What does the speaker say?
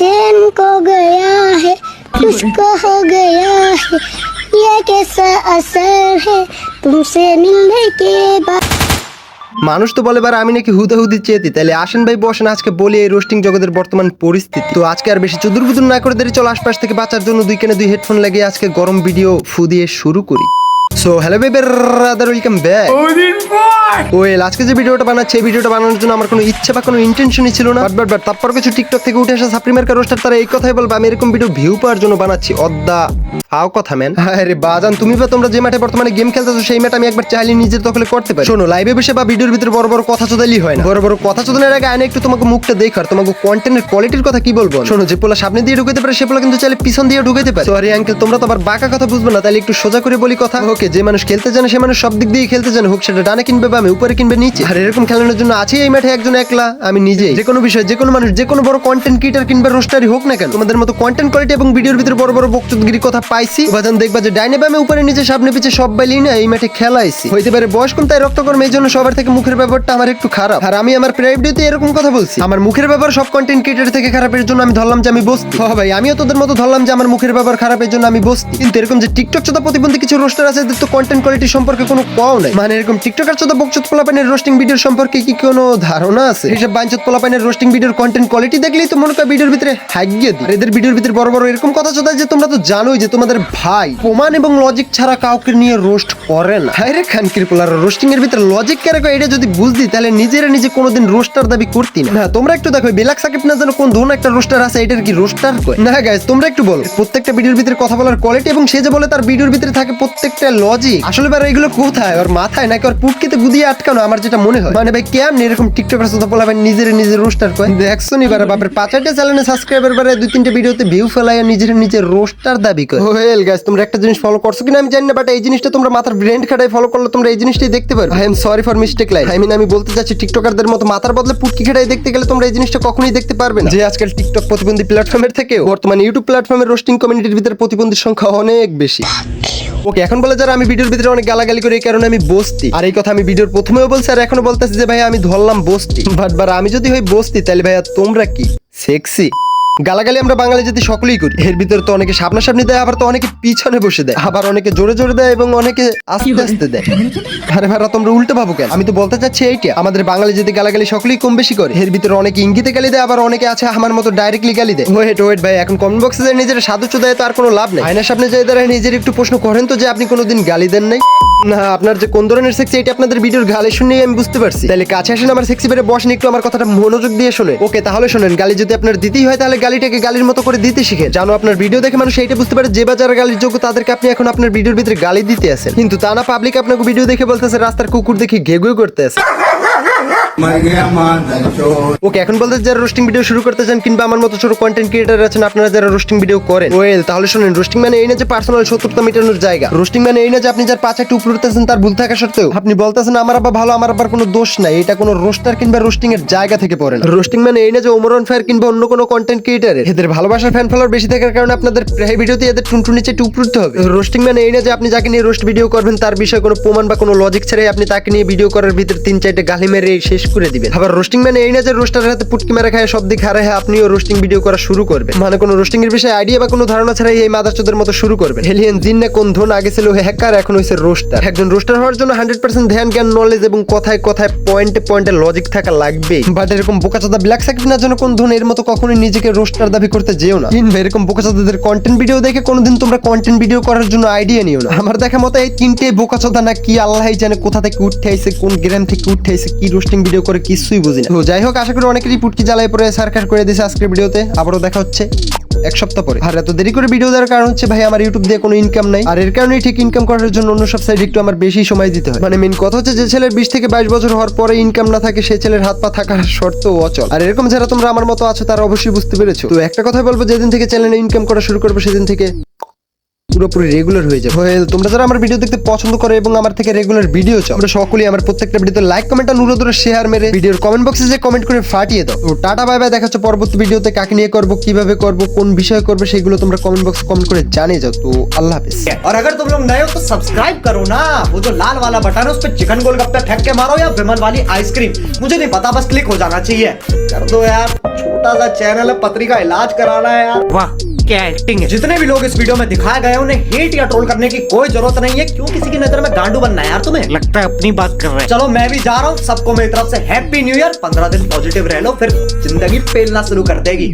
चैन को गया है उसको हो गया है ये कैसा असर है तुमसे मिलने के बाद মানুষ তো বলে বার আমি নাকি হুদাহুদি চেয়েতি তাহলে আসেন ভাই বসেন আজকে বলি এই রোস্টিং জগতের বর্তমান পরিস্থিতি তো আজকে আর বেশি চুদুর বুদুর না করে দেরি চলো আশপাশ থেকে বাঁচার জন্য দুই কেনে দুই হেডফোন লাগিয়ে আজকে গরম ভিডিও ফু দিয়ে শুরু করি সো হ্যালো বেবের রাদার ওয়েলকাম ব্যাক ওয়েল আজকে যে ভিডিওটা বানাচ্ছি, এই ভিডিওটা বানানোর জন্য আমার কোনো ইচ্ছা বা কোনো ইন্টেনশনই ছিল না। বাট বাট বাট তারপর কিছু টিকটক থেকে উঠে আসা সাপ্রিমার তারা এই কথাই আমি এরকম ভিডিও ভিউ পাওয়ার জন্য বানাচ্ছি। অদ্দা কথা ম্যান আরে বাজান, তুমি বা তোমরা যে মাঠে বর্তমানে গেম খেলতেছো, সেই আমি একবার চাইলে নিজের দখলে করতে পারি। শোনো লাইভে বসে বা ভিডিওর ভিতরে বড় বড় কথা চোদালি হয় না। বড় বড় কথা চোদানোর আগে আনে একটু তোমাকে মুখটা দেখার তোমাকে কন্টেন্টের কোয়ালিটির কথা কি বলব শোনো, যে পোলা সামনে দিয়ে ঢুকাতে পারে, সে পোলা কিন্তু চাইলে পিছন দিয়ে ঢুকাতে পারে। সরি আঙ্কেল তোমরা তো আবার বাঁকা কথা বুঝবে না তাহলে একটু সোজা করে বলি কথা। ওকে, যে মানুষ খেলতে জানে, সে মানুষ সব দিক দিয়ে খেলতে জানে, হোক সেটা ডানে কিনবে বা আমি উপরে কিনবে নিচে। আর এরকম খেলানোর জন্য আছে এই মাঠে একজন একলা আমি নিজে যে কোনো বিষয় যে কোনো মানুষ যে কোনো বড় কন্টেন্ট ক্রিয়েটার কিংবা রোস্টারই হোক না কেন তোমাদের মতো কন্টেন্ট কোয়ালিটি এবং ভিডিওর ভিতরে বড় বড় বক্তব্যগিরি কথা পাইছি। বাজান দেখবা যে ডাইনে বামে উপরে নিচে সামনে পিছে সব বাইলি না এই মাঠে খেলাইছি। হইতে পারে বয়স কম তাই রক্তকর্ম এই জন্য সবার থেকে মুখের ব্যাপারটা আমার একটু খারাপ। আর আমি আমার প্রাইভ ভিডিওতে এরকম কথা বলছি। আমার মুখের ব্যাপার সব কন্টেন্ট ক্রিয়েটার থেকে খারাপের জন্য আমি ধরলাম যে আমি বসতি। হ ভাই আমিও তোদের মতো ধরলাম যে আমার মুখের ব্যাপার খারাপের জন্য আমি বসতি। কিন্তু এরকম যে টিকটক চোদা প্রতিবন্ধী কিছু রোস্টার আছে এদের তো কন্টেন্ট কোয়ালিটি সম্পর্কে কোনো কও নাই। মানে এরকম টিকটকার চোদা বকচুত পোলাপানের রোস্টিং ভিডিওর সম্পর্কে কি কোনো ধারণা আছে? এইসব বাঞ্চত পোলাপানের রোস্টিং ভিডিওর কন্টেন্ট কোয়ালিটি দেখলেই তো মনে কর ভিডিওর ভিতরে হাগিয়ে দিই। এদের ভিডিওর ভিতরে বড় বড় এরকম কথা চোদা যে তোমরা তো জানোই যে তোমাদের ভাই প্রমাণ এবং লজিক ছাড়া কাউকে নিয়ে রোস্ট করে না। হায় রে খানকির পোলার রোস্টিং এর ভিতরে লজিক কেন এটা যদি বুঝতি তাহলে নিজেরা নিজে কোনোদিন রোস্টার দাবি করতি না। তোমরা একটু দেখো বিলাক সাকিব না জানো কোন ধরুন একটা রোস্টার আছে, এটার কি রোস্টার কয়? না গাইস তোমরা একটু বলো। প্রত্যেকটা ভিডিওর ভিতরে কথা বলার কোয়ালিটি এবং সে যে বলে তার ভিডিওর ভিতরে থাকে প্রত্যেকটা লজিক আসলে ভাই এগুলো কোথায়? ওর মাথায় নাকি ওর পুটকিতে গুদিয়ে আটকানো আমার যেটা মনে হয়। মানে ভাই কেমন এরকম টিকটকের সাথে বলাবেন নিজের নিজের রোস্টার কয়? দেখছ নি বারে বাপের পাঁচ আটটা চ্যানেলে সাবস্ক্রাইবার বারে দুই তিনটে ভিডিওতে ভিউ ফেলাই নিজের নিজের রোস্টার দাবি করে ওয়েল গাইস তোমরা একটা জিনিস ফলো করছ কিনা আমি জানি না বাট এই জিনিসটা তোমরা মাথার ব্রেন খাটাই ফলো করলে তোমরা এই জিনিসটাই দেখতে পারবে। I am sorry for mistake like I mean আমি বলতে চাচ্ছি টিকটকারদের মতো মাথার বদলে পুটকি খাটাই দেখতে গেলে তোমরা এই জিনিসটা কখনোই দেখতে পারবে না। যে আজকাল টিকটক প্রতিবন্ধী প্ল্যাটফর্মের থেকে বর্তমানে ইউটিউব প্ল্যাটফর্মের রোস্টিং কমিউনিটির ভিতরে প্রতিবন্ধীর সংখ্যা অনেক বেশি। ওকে, এখন বলে যারা আমি ভিডিওর ভিতরে অনেক গালাগালি করি, এই কারণে আমি বসতি। আর এই কথা আমি ভিডিওর প্রথমেও বলছি, আর এখনও বলতেছি যে ভাই আমি ধরলাম বসতি। বাট বার আমি যদি হই বসতি, তাহলে ভাইয়া তোমরা কি? সেক্সি। গালাগালি আমরা বাঙালি জাতি সকলেই করি। এর ভিতরে তো অনেকে সামনাসামনি দেয় আবার তো অনেকে পিছনে বসে দেয় আবার অনেকে জোরে জোরে দেয় এবং অনেকে আস্তে আস্তে দেয়। আরে ভাড়া তোমরা উল্টো ভাবো কেন? আমি তো বলতে চাচ্ছি এইটা আমাদের বাঙালি জাতি গালাগালি সকলেই কম বেশি করে। এর ভিতরে অনেকে ইঙ্গিতে গালি দেয় আবার অনেকে আছে আমার মতো ডাইরেক্টলি গালি দেয়। ওয়েট ওয়েট ভাই এখন কমেন্ট বক্সে যায় নিজের সাদস্য দেয় তো আর কোনো লাভ নেই। আয়নার সামনে যাই দাঁড়ায় নিজের একটু প্রশ্ন করেন তো যে আপনি কোনোদিন গালি দেন নাই? না আপনার যে কোন ধরনের সেক্সি এটা আপনাদের ভিডিওর গালে শুনেই আমি বুঝতে পারছি। তাহলে কাছে আসেন আমার সেক্সি বেড়ে বসেন একটু আমার কথাটা মনোযোগ দিয়ে শুনে ওকে তাহলে শোনেন গালি যদি আপনার দিতেই হয় তাহলে গালিটাকে গালির মতো করে দিতে শিখে? জানো, আপনার ভিডিও দেখে মানুষ এইটা বুঝতে পারে, যে বাজার গালির যোগ্য তাদেরকে আপনি এখন আপনার ভিডিওর ভিতরে গালি দিতে আছেন। কিন্তু তা না পাবলিক আপনাকে ভিডিও দেখে বলতেছে, রাস্তার কুকুর দেখে ঘেগুয়ে করতে আছে। ওকে, এখন বলতে যারা রোস্টিং ভিডিও শুরু করতে চান কিংবা আমার মতো ছোট কন্টেন্ট ক্রিয়েটার আছেন, আপনারা যারা রোস্টিং ভিডিও করেন ওয়েল তাহলে শুনেন রোস্টিং মানে এই না যে পার্সোনাল শত্রুতা মেটানোর জায়গা। রোস্টিং মানে এই না যে আপনি যার পাঁচ উপরে উঠতেছেন, তার ভুল থাকা সত্ত্বেও। আপনি বলতেছেন, আমার আবার ভালো, আমার আবার কোনো দোষ নাই। এটা কোনো রোস্টার কিংবা রোস্টিং এর জায়গা থেকে পড়ে না। রোস্টিং মানে এই না যে ওমরন ফায়ার কিংবা অন্য কোনো কন্টেন্ট ক্রিয়েটারের এদের ভালোবাসার ফ্যান ফলোয়ার বেশি থাকার কারণে আপনাদের প্রায় ভিডিওতে এদের টুনটুন নিচে একটু উঠতে হবে। রোস্টিং মানে এই না যে আপনি যাকে নিয়ে রোস্ট ভিডিও করবেন, তার বিষয়ে কোনো প্রমাণ বা কোনো লজিক ছাড়াই আপনি তাকে নিয়ে ভিডিও করার ভিতরে তিন চারটে গালি মেরে শেষ করে দিবেন। আবার রোস্টিং মানে এই না যে রোস্টারের হাতে পুটকি মেরে খায়, সব দিক হারে আপনিও রোস্টিং ভিডিও করা শুরু করবেন। মানে কোনো রোস্টিং এর বিষয়ে আইডিয়া বা কোনো ধারণা ছাড়াই এই মাদারচোদের মতো শুরু করবেন। হেলিয়ান জিন না কোন ধন আগে ছিল হ্যাকার এখন হয়েছে রোস্টার একজন রোস্টার হওয়ার জন্য হান্ড্রেড পার্সেন্ট ধ্যান, জ্ঞান নলেজ এবং কথায় কথায় পয়েন্টে পয়েন্টে লজিক থাকা লাগবে বাট এরকম বোকাচাদা ব্ল্যাক সাকিব না যেন কোন ধন এর মতো কখনোই নিজেকে রোস্টার দাবি করতে যেও না। কিংবা এরকম বোকাচাদাদের কন্টেন্ট ভিডিও দেখে কোনোদিন তোমরা কন্টেন্ট ভিডিও করার জন্য আইডিয়া নিও না। আমার দেখা মতো এই তিনটে বোকাচোদা না কি আল্লাহ জানে কোথা থেকে উঠে আইছে, কোন গ্রাম থেকে উঠে আইছে, কি রোস্টিং ভিডিও করে কিছুই বুঝি না তো যাই হোক, আশা করি অনেকেরই পুটকি জ্বালায় পরে সার্কার করে দিয়েছে আজকের ভিডিওতে আবারও দেখা হচ্ছে এক সপ্তাহ পরে। আর এত দেরি করে ভিডিও দেওয়ার কারণ হচ্ছে, ভাই, আমার ইউটিউব দিয়ে কোনো ইনকাম নাই। আর এর কারণেই ঠিক ইনকাম করার জন্য অন্য সব সাইড একটু আমার বেশি সময় দিতে হয়। মানে মেন কথা হচ্ছে, যে ছেলের বিশ থেকে বাইশ বছর হওয়ার পরে ইনকাম না থাকে সেই ছেলের হাত পা থাকার শর্ত অচল। আর এরকম যারা তোমরা আমার মতো আছো, তারা অবশ্যই বুঝতে পেরেছ। তো একটা কথা বলব, যেদিন থেকে চ্যানেলে ইনকাম করা শুরু করব, সেদিন থেকে পুরোপুরি রেগুলার হয়ে যাবে Well, তোমরা যারা আমার ভিডিও দেখতে পছন্দ করো এবং আমার থেকে রেগুলার ভিডিও চাও আমরা সকলেই আমার প্রত্যেকটা ভিডিওতে লাইক কমেন্ট আর নুরো ধরে শেয়ার মেরে ভিডিওর কমেন্ট বক্সে যে কমেন্ট করে ফাটিয়ে দাও তো টাটা বাই বাই দেখা হচ্ছে পরবর্তী ভিডিওতে কাকে নিয়ে করবো কিভাবে করবো কোন বিষয়ে করবো সেগুলো তোমরা কমেন্ট বক্সে কমেন্ট করে জানিয়ে যাও তো আল্লাহ হাফিজ और अगर तुम लोग नए हो तो सब्सक्राइब करो ना वो जो लाल वाला बटन है उस पर चिकन गोलगप्पे फेंक के मारो या विमल वाली आइसक्रीम मुझे नहीं पता बस क्लिक हो जाना चाहिए कर दो यार छोटा सा चैनल है पत्री का इलाज कराना है यार वाह क्या एक्टिंग है जितने भी लोग इस वीडियो में दिखाए गए उन्हें हेट या ट्रोल करने की कोई ज़रूरत नहीं है। क्यों किसी की नज़र में गांडू बनना है यार तुम्हें? लगता है अपनी बात कर रहे हैं। चलो मैं भी जा रहा हूँ। सबको मेरी तरफ़ से हैप्पी न्यू ईयर पंद्रह दिन पॉजिटिव रह लो फिर ज़िंदगी फेलना शुरू कर देगी।